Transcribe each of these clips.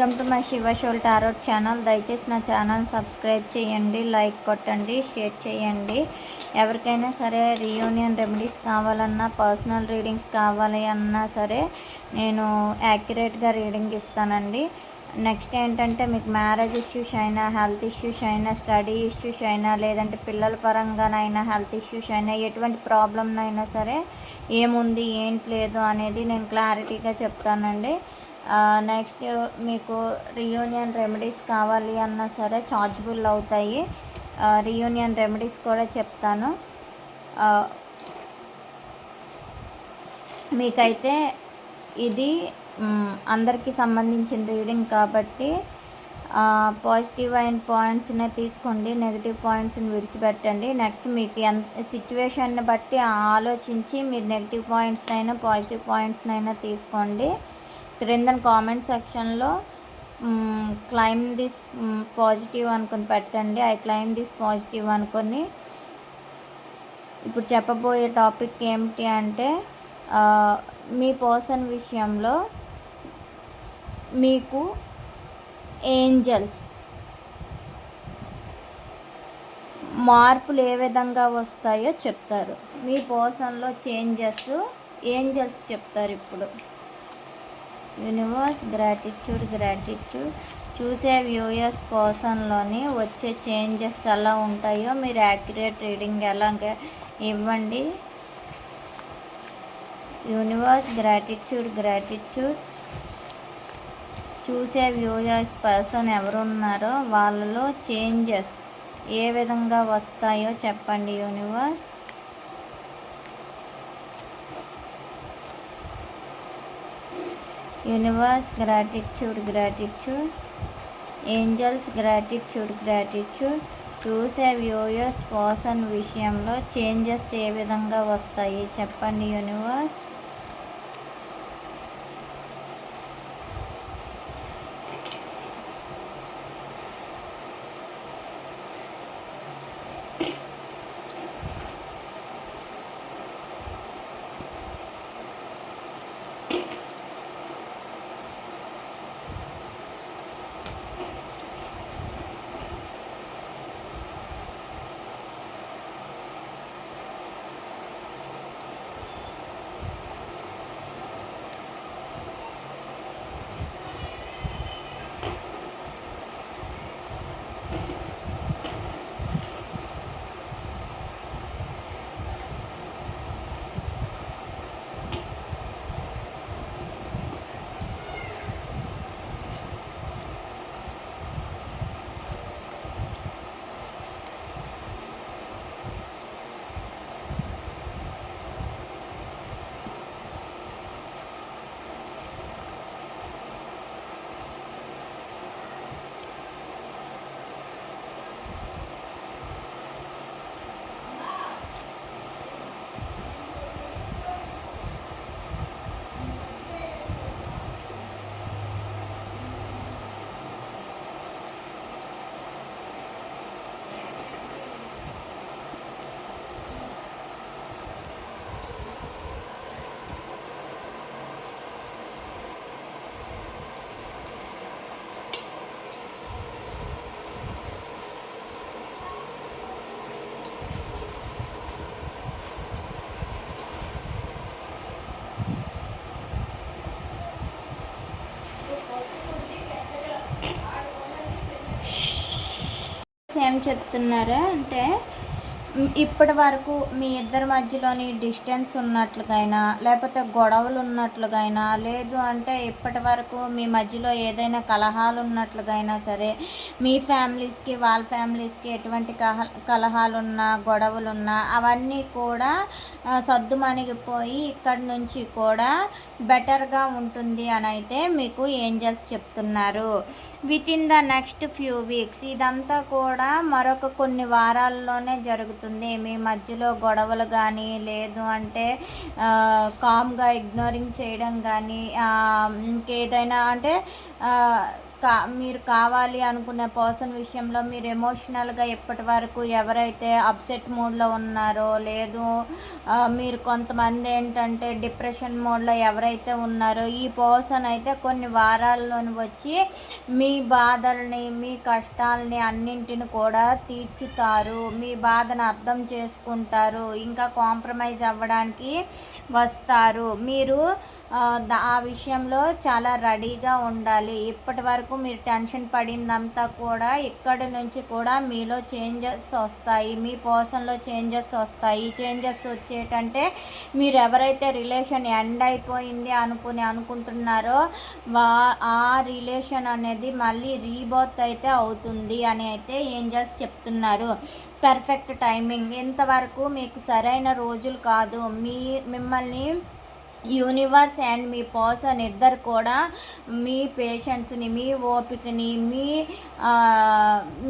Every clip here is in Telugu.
Welcome to my Shiva soul tarot channel. దయచేసి నా ఛానల్ సబ్స్క్రైబ్ చేయండి లైక్ కొట్టండి షేర్ చేయండి. ఎవరికైనా సరే రీయూనియన్ రెమెడీస్ కావాలన్నా పర్సనల్ రీడింగ్స్ కావాలి అన్నా సరే నేను యాక్యురేట్గా రీడింగ్ ఇస్తానండి. నెక్స్ట్ ఏంటంటే మీకు మ్యారేజ్ ఇష్యూస్ అయినా హెల్త్ ఇష్యూస్ అయినా స్టడీ ఇష్యూస్ అయినా లేదంటే పిల్లల పరంగానైనా హెల్త్ ఇష్యూస్ అయినా ఎటువంటి ప్రాబ్లంనైనా సరే ఏముంది ఏంటి లేదు అనేది నేను క్లారిటీగా చెప్తానండి. నెక్స్ట్ మీకు రియూనియన్ రెమెడీస్ కావాలి అన్నా సరే చార్జబుల్ అవుతాయి. రియూనియన్ రెమెడీస్ కూడా చెప్తాను. మీకైతే ఇది అందరికీ సంబంధించిన రీడింగ్ కాబట్టి పాజిటివ్ అయిన పాయింట్స్నే తీసుకోండి నెగిటివ్ పాయింట్స్ని విడిచిపెట్టండి. నెక్స్ట్ మీకు ఎంత సిచ్యువేషన్ని బట్టి ఆలోచించి మీరు నెగిటివ్ పాయింట్స్నైనా పాజిటివ్ పాయింట్స్నైనా తీసుకోండి. క్రింద కామెంట్ సెక్షన్లో క్లైమ్ దిస్ పాజిటివ్ అనుకొని పెట్టండి. ఐ క్లైమ్ దిస్ పాజిటివ్ అనుకొని ఇప్పుడు చెప్పబోయే టాపిక్ ఏమిటి అంటే మీ పర్సన్ విషయంలో మీకు ఏంజల్స్ మార్పులు ఏ విధంగా వస్తాయో చెప్తారు. మీ పర్సన్లో చేంజెస్ ఏంజల్స్ చెప్తారు ఇప్పుడు. Universe gratitude gratitude. చూసే వ్యూయర్స్ పర్సన్లోని వచ్చే చేంజెస్ ఎలా ఉంటాయో మీరు యాక్యురేట్ రీడింగ్ ఎలా ఇవ్వండి. Universe gratitude gratitude. చూసే వ్యూయర్స్ పర్సన్ ఎవరున్నారో వాళ్ళలో చేంజెస్ ఏ విధంగా వస్తాయో చెప్పండి universe. Universe gratitude gratitude angels gratitude gratitude చూసే వ్యూయర్స్ పర్సన్ విషయంలో చేంజెస్ ఏ విధంగా వస్తాయి? చెప్పండి యూనివర్స్ చెప్తున్నారా? అంటే ఇప్పటి వరకు మీ ఇద్దరి మధ్యలోని డిస్టెన్స్ ఉన్నట్లుగైనా లేకపోతే గొడవలు ఉన్నట్లుగైనా లేదు అంటే ఇప్పటి వరకు మీ మధ్యలో ఏదైనా కలహాలు ఉన్నట్లుగైనా సరే మీ ఫ్యామిలీస్కి వాళ్ళ ఫ్యామిలీస్కి ఎటువంటి కహ కలహాలున్నా గొడవలున్నా అవన్నీ కూడా సర్దుమణిగిపోయి ఇక్కడి నుంచి కూడా బెటర్గా ఉంటుంది అని అయితే మీకు ఏంజల్స్ చెప్తున్నారు. Within the next few weeks ఇదంతా కూడా మరొక కొన్ని వారాల్లోనే జరుగుతుంది. మీ మధ్యలో గొడవలు కానీ లేదు అంటే కామ్గా ఇగ్నోరింగ్ చేయడం కానీ ఇంకేదైనా అంటే కా మీరు కావాలి అనుకునే పర్సన్ విషయంలో మీరు ఎమోషనల్గా ఇప్పటి వరకు ఎవరైతే అప్సెట్ మూడ్లో ఉన్నారో లేదు మీరు కొంతమంది ఏంటంటే డిప్రెషన్ మోడ్లో ఎవరైతే ఉన్నారో ఈ పర్సన్ అయితే కొన్ని వారాల్లోని వచ్చి మీ బాధల్ని మీ కష్టాలని అన్నింటిని కూడా తీర్చుతారు. మీ బాధను అర్థం చేసుకుంటారు. ఇంకా కాంప్రమైజ్ అవ్వడానికి వస్తారు. మీరు ఆ, విషయంలో చాలా రెడీగా ఉండాలి. ఇప్పటి వరకు మీరు టెన్షన్ పడిందంతా కూడా ఇక్కడి నుంచి కూడా మీలో చేంజెస్ వస్తాయి. మీ పర్సన్లో చేంజెస్ వస్తాయి. చేంజెస్ వచ్చేటంటే మీరు ఎవరైతే రిలేషన్ ఎండ్ అయిపోయింది అనుకుని అనుకుంటున్నారో వా ఆ రిలేషన్ అనేది మళ్ళీ రీబర్త్ అయితే అవుతుంది అని అయితే ఏంజల్స్ చెప్తున్నారు. Perfect timing. ఇంతవరకు మీకు సరైన రోజులు కాదు. మీ మిమ్మల్ని యూనివర్స్ అండ్ మీ పర్సన్ ఇద్దరు కూడా మీ పేషెంట్స్ని మీ ఓపికని మీ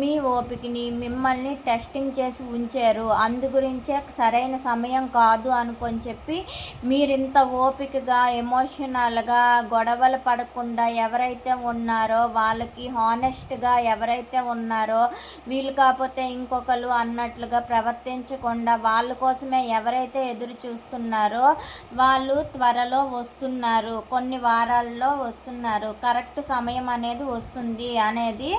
మీ ఓపికని మిమ్మల్ని టెస్టింగ్ చేసి ఉంచారు. అందు గురించే సరైన సమయం కాదు అనుకొని చెప్పి మీరు ఇంత ఓపికగా ఎమోషనల్గా గొడవలు పడకుండా ఎవరైతే ఉన్నారో వాళ్ళకి హానెస్ట్గా ఎవరైతే ఉన్నారో వీళ్ళు కాకపోతే ఇంకొకరు అన్నట్లుగా ప్రవర్తించకుండా వాళ్ళ కోసమే ఎవరైతే ఎదురు చూస్తున్నారో వాళ్ళు త్వరలో వస్తున్నారు. కొన్ని వారాల్లో వస్తున్నారు. కరెక్ట్ సమయం అనేది వస్తుంది అనేది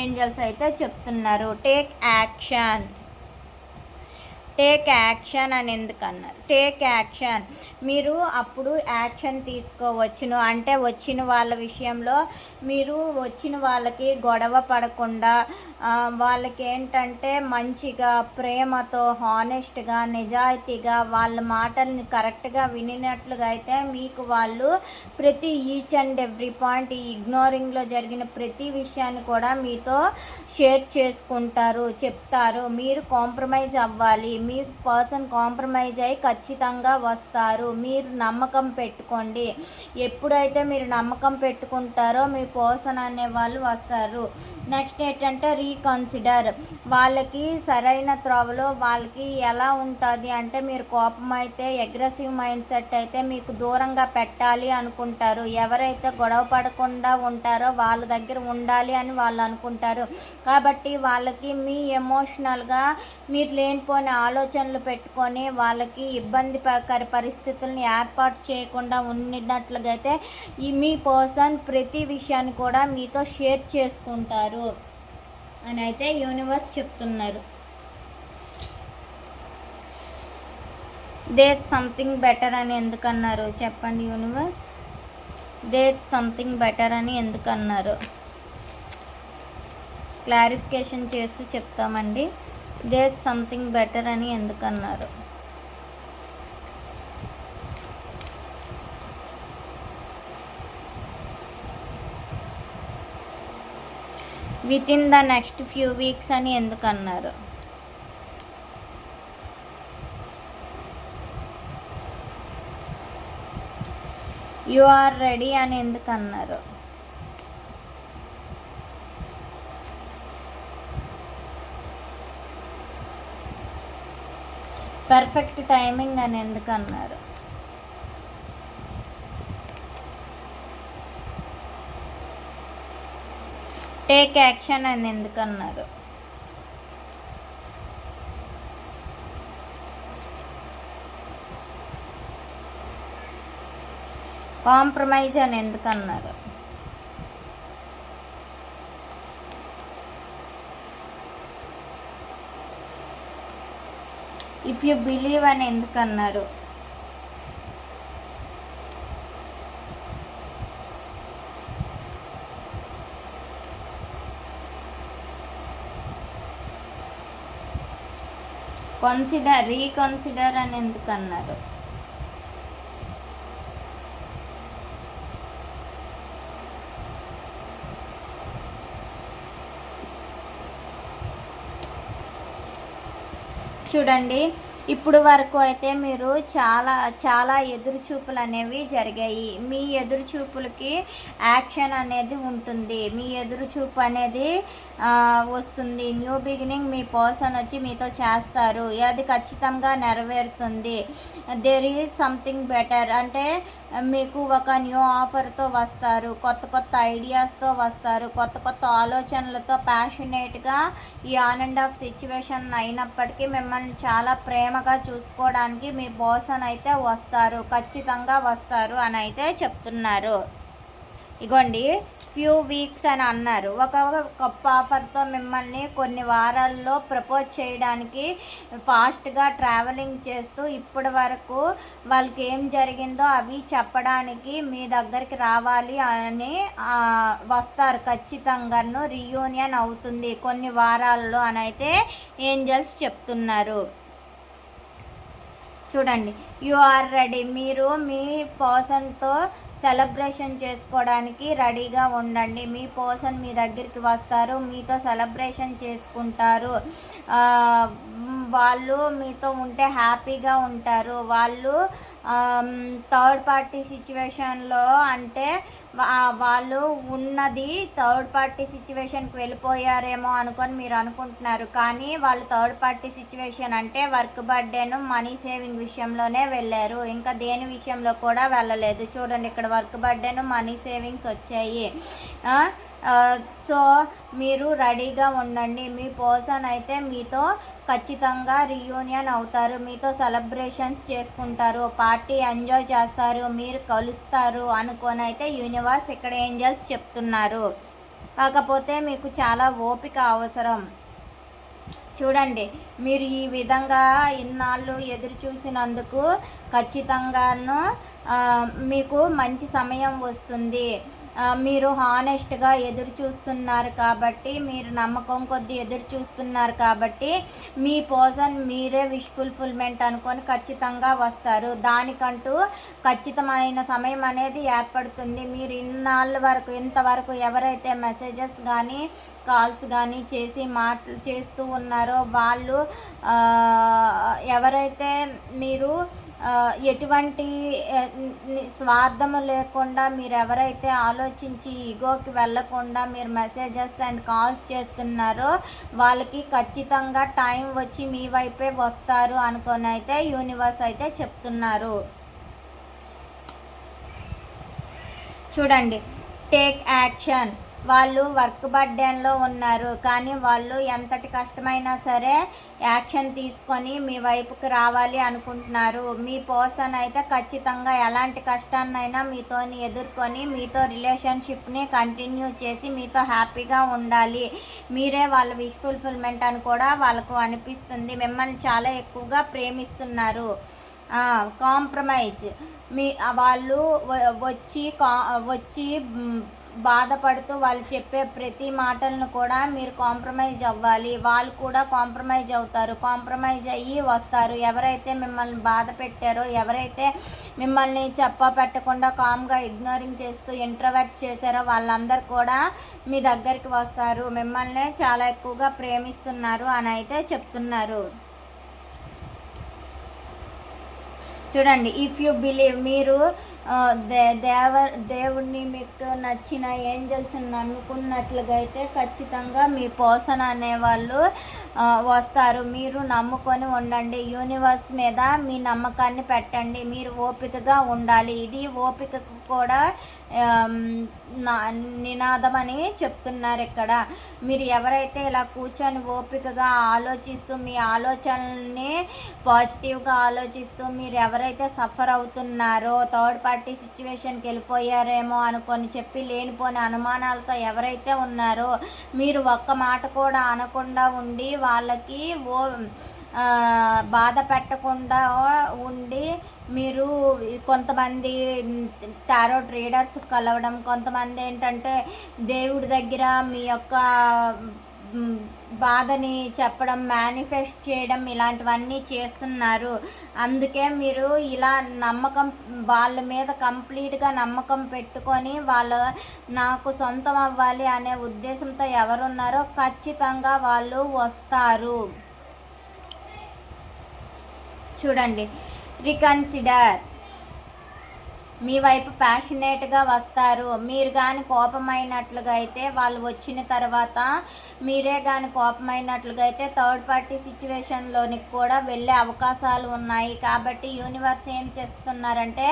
ఏంజల్స్ అయితే చెప్తున్నారు. Take action. టేక్ యాక్షన్ అని ఎందుకన్నారు? Take action. మీరు అప్పుడు యాక్షన్ తీసుకోవచ్చును. అంటే వచ్చిన వాళ్ళ విషయంలో మీరు వచ్చిన వాళ్ళకి గొడవ పడకుండా వాళ్ళకి ఏంటంటే మంచిగా ప్రేమతో హానెస్ట్గా నిజాయితీగా వాళ్ళ మాటల్ని కరెక్ట్గా వినినట్లుగా అయితే మీకు వాళ్ళు ప్రతి ఈచ్ అండ్ ఎవ్రీ పాయింట్ ఈ ఇగ్నోరింగ్లో జరిగిన ప్రతి విషయాన్ని కూడా మీతో షేర్ చేసుకుంటారు చెప్తారు. మీరు కాంప్రమైజ్ అవ్వాలి. మీ పర్సన్ కాంప్రమైజ్ అయి ఖచ్చితంగా వస్తారు. మీరు నమ్మకం పెట్టుకోండి. ఎప్పుడైతే మీరు నమ్మకం పెట్టుకుంటారో మీ పర్సన్ అనే వాళ్ళు వస్తారు. నెక్స్ట్ ఏంటంటే రీకన్సిడర్. వాళ్ళకి సరైన త్రోవలో వాళ్ళకి ఎలా ఉంటుంది అంటే మీరు కోపం అయితే అగ్రెసివ్ మైండ్ సెట్ అయితే మీకు దూరంగా పెట్టాలి అనుకుంటారు. ఎవరైతే గొడవ పడకుండా ఉంటారో వాళ్ళ దగ్గర ఉండాలి అని వాళ్ళు అనుకుంటారు. కాబట్టి వాళ్ళకి మీ ఎమోషనల్గా మీరు లేనిపోని ఆలోచనలు పెట్టుకొని వాళ్ళకి ఇబ్బందికర పరిస్థితులను ఏర్పాటు చేయకుండా ఉన్నట్లుగైతే అయితే ఈ మీ పర్సన్ ప్రతి విషయాన్ని కూడా మీతో షేర్ చేసుకుంటారు అని అయితే యూనివర్స్ చెప్తున్నారు. దేర్ సంథింగ్ బెటర్ అని ఎందుకన్నారు? చెప్పండి యూనివర్స్. దేర్ సంథింగ్ బెటర్ అని ఎందుకన్నారు? క్లారిఫికేషన్ చేస్తూ చెప్తామండి. దేర్ సంథింగ్ బెటర్ అని ఎందుకన్నారు? Within the next few weeks అని ఎందుకు అన్నారు యు ఆర్ రెడీ అని ఎందుకు అన్నారు పర్ఫెక్ట్ టైమింగ్ అని ఎందుకన్నారు? టేక్ యాక్షన్ అని ఎందుకన్నారు? కాంప్రమైజ్ అని ఎందుకన్నారు? ఇఫ్ యు బిలీవ్ అని ఎందుకన్నారు? కన్సిడర్ రీకన్సిడర్ అని ఎందుకు అన్నారు? చూడండి. ఇప్పుడు వరకు అయితే మీరు చాలా చాలా ఎదురు చూపులు అనేవి జరిగాయి. మీ ఎదురు చూపులకి యాక్షన్ అనేది ఉంటుంది. మీ ఎదురు చూపు అనేది వస్తుంది. న్యూ బిగినింగ్ మీ పర్సన్ వచ్చి మీతో చేస్తారు. అది ఖచ్చితంగా నెరవేరుతుంది. దేర్ ఈజ్ సంథింగ్ బెటర్ అంటే మీకు ఒక న్యూ ఆఫర్తో వస్తారు. కొత్త కొత్త ఐడియాస్తో వస్తారు. కొత్త కొత్త ఆలోచనలతో ప్యాషనేట్గా ఈ ఆన్ అండ్ ఆఫ్ సిచ్యువేషన్ అయినప్పటికీ మిమ్మల్ని చాలా ప్రేమగా చూసుకోవడానికి మీ బోసన్ అయితే వస్తారు. ఖచ్చితంగా వస్తారు అని అయితే చెప్తున్నారు. ఇగోండి. ఫ్యూ వీక్స్ అని అన్నారు. ఒక గొప్ప ఆఫర్తో మిమ్మల్ని కొన్ని వారాల్లో ప్రపోజ్ చేయడానికి ఫాస్ట్గా ట్రావెలింగ్ చేస్తూ ఇప్పటి వరకు వాళ్ళకి ఏం జరిగిందో అవి చెప్పడానికి మీ దగ్గరికి రావాలి అని వస్తారు. ఖచ్చితంగాను రీయూనియన్ అవుతుంది కొన్ని వారాల్లో అని అయితే ఏంజల్స్ చెప్తున్నారు. చూడండి. యు ఆర్ రెడీ మీరు మీ పర్సన్తో సెలబ్రేషన్ చేసుకోవడానికి రెడీగా ఉండండి. మీ పర్సన్ మీ దగ్గరికి వస్తారు. మీతో సెలబ్రేషన్ చేసుకుంటారు. వాళ్ళు మీతో ఉంటే హ్యాపీగా ఉంటారు. వాళ్ళు థర్డ్ పార్టీ సిచ్యువేషన్లో అంటే వాళ్ళు ఉన్నది థర్డ్ పార్టీ సిచ్యువేషన్కి వెళ్ళిపోయారేమో అనుకొని మీరు అనుకుంటున్నారు. కానీ వాళ్ళు థర్డ్ పార్టీ సిచ్యువేషన్ అంటే వర్క్ బర్త్డేను మనీ సేవింగ్ విషయంలోనే వెళ్ళారు. ఇంకా దేని విషయంలో కూడా వెళ్ళలేదు. చూడండి ఇక్కడ వర్క్ బర్త్డేను మనీ సేవింగ్స్ వచ్చాయి. సో మీరు రెడీగా ఉండండి. మీ పర్సన్ అయితే మీతో ఖచ్చితంగా రీయూనియన్ అవుతారు. మీతో సెలబ్రేషన్స్ చేసుకుంటారు. పార్టీ ఎంజాయ్ చేస్తారు. మీరు కలుస్తారు అనుకొని అయితే యూనివర్స్ ఇక్కడ ఏంజల్స్ చెప్తున్నారు. కాకపోతే మీకు చాలా ఓపిక అవసరం. చూడండి మీరు ఈ విధంగా ఇన్నాళ్ళు ఎదురు చూసినందుకు ఖచ్చితంగాను మీకు మంచి సమయం వస్తుంది. మీరు హానెస్ట్గా ఎదురు చూస్తున్నారు కాబట్టి మీరు నమ్మకం కొద్దీ ఎదురు చూస్తున్నారు కాబట్టి మీ పర్సన్ మీరే విష్ ఫుల్ఫిల్మెంట్ అనుకొని ఖచ్చితంగా వస్తారు. దానికంటూ ఖచ్చితమైన సమయం అనేది ఏర్పడుతుంది. మీరు ఇన్నాళ్ళ వరకు ఇంతవరకు ఎవరైతే మెసేజెస్ కానీ కాల్స్ కానీ చేసి మాటలు చేస్తూ ఉన్నారో వాళ్ళు ఎవరైతే మీరు ఎటువంటి స్వార్థము లేకుండా మీరు ఎవరైతే ఆలోచించి ఈగోకి వెళ్ళకుండా మీరు మెసేజెస్ అండ్ కాల్స్ చేస్తున్నారో వాళ్ళకి ఖచ్చితంగా టైం వచ్చి మీ వైపే వస్తారు అనుకొని అయితే యూనివర్స్ అయితే చెప్తున్నారు. చూడండి. Take action. వాళ్ళు వర్క్ బర్డెన్లో ఉన్నారు. కానీ వాళ్ళు ఎంతటి కష్టమైనా సరే యాక్షన్ తీసుకొని మీ వైపుకి రావాలి అనుకుంటున్నారు. మీ పర్సన్ అయితే ఖచ్చితంగా ఎలాంటి కష్టాన్నైనా మీతో ఎదుర్కొని మీతో రిలేషన్షిప్ని కంటిన్యూ చేసి మీతో హ్యాపీగా ఉండాలి. మీరే వాళ్ళ విష్ ఫుల్ఫిల్మెంట్ అని కూడా వాళ్ళకు అనిపిస్తుంది. మిమ్మల్ని చాలా ఎక్కువగా ప్రేమిస్తున్నారు. కాంప్రమైజ్. మీ వాళ్ళు వచ్చి కా వచ్చి బాధపడుతూ వాళ్ళు చెప్పే ప్రతి మాటలను కూడా మీరు కాంప్రమైజ్ అవ్వాలి. వాళ్ళు కూడా కాంప్రమైజ్ అవుతారు. కాంప్రమైజ్ అయ్యి వస్తారు. ఎవరైతే మిమ్మల్ని బాధ పెట్టారో ఎవరైతే మిమ్మల్ని చెప్ప పెట్టకుండా కామ్గా ఇగ్నోరింగ్ చేస్తూ ఇంట్రవర్ట్ చేశారో వాళ్ళందరూ కూడా మీ దగ్గరికి వస్తారు. మిమ్మల్ని చాలా ఎక్కువగా ప్రేమిస్తున్నారు అని అయితే చెప్తున్నారు. చూడండి ఇఫ్ యు బిలీవ్ మీరు దే దేవ దేవుడిని మీకు నచ్చిన ఏంజల్స్ని నమ్ముకున్నట్లుగా అయితే ఖచ్చితంగా మీ పోషణ అనేవాళ్ళు వస్తారు. మీరు నమ్ముకొని ఉండండి. యూనివర్స్ మీద మీ నమ్మకాన్ని పెట్టండి. మీరు ఓపికగా ఉండాలి. ఇది ఓపికకు కూడా నినాదం అని చెప్తున్నారు ఇక్కడ మీరు ఎవరైతే ఇలా కూర్చొని ఓపికగా ఆలోచిస్తూ మీ ఆలోచనల్ని పాజిటివ్గా ఆలోచిస్తూ మీరు ఎవరైతే సఫర్ అవుతున్నారో థర్డ్ పార్టీ సిచ్యువేషన్కి వెళ్ళిపోయారేమో అనుకొని చెప్పి లేనిపోని అనుమానాలతో ఎవరైతే ఉన్నారో మీరు ఒక్క మాట కూడా అనకుండా ఉండి వాళ్ళకి ఓ బాధ పెట్టకుండా ఉండి మీరు కొంతమంది టారో ట్రేడర్స్ కలవడం కొంతమంది ఏంటంటే దేవుడి దగ్గర మీ యొక్క బాధని చెప్పడం మేనిఫెస్ట్ చేయడం ఇలాంటివన్నీ చేస్తున్నారు. అందుకే మీరు ఇలా నమ్మకం వాళ్ళ మీద కంప్లీట్గా నమ్మకం పెట్టుకొని వాళ్ళ నాకు సొంతం అవ్వాలి అనే ఉద్దేశంతో ఎవరున్నారో ఖచ్చితంగా వాళ్ళు వస్తారు. చూడండి. రికన్సిడర్ మీ వైపు ప్యాషనేట్గా వస్తారు. మీరు కానీ కోపమైనట్లుగా అయితే వాళ్ళు వచ్చిన తర్వాత మీరే కానీ కోపమైనట్లుగా అయితే థర్డ్ పార్టీ సిచ్యువేషన్లోనికి కూడా వెళ్ళే అవకాశాలు ఉన్నాయి. కాబట్టి యూనివర్స్ ఏం చేస్తున్నారంటే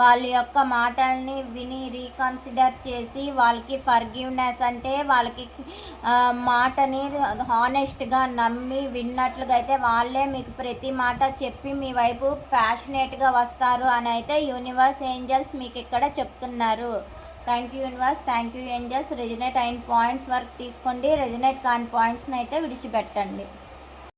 వాళ్ళ యొక్క మాటల్ని విని రీకన్సిడర్ చేసి వాళ్ళకి ఫర్గివ్నెస్ అంటే వాళ్ళకి మాటని హానెస్ట్గా నమ్మి విన్నట్లుగా అయితే వాళ్ళే మీకు ప్రతి మాట చెప్పి మీ వైపు ప్యాషనేట్గా వస్తారు అని అయితే యూనివర్స్ ఏం ఏంజల్స్ మీకు ఇక్కడ చెప్తున్నారు. Thank you universe thank you angels resonate అయిన పాయింట్స్ వరకు తీసుకోండి. రెజినేట్ కాని పాయింట్స్ని అయితే విడిచిపెట్టండి.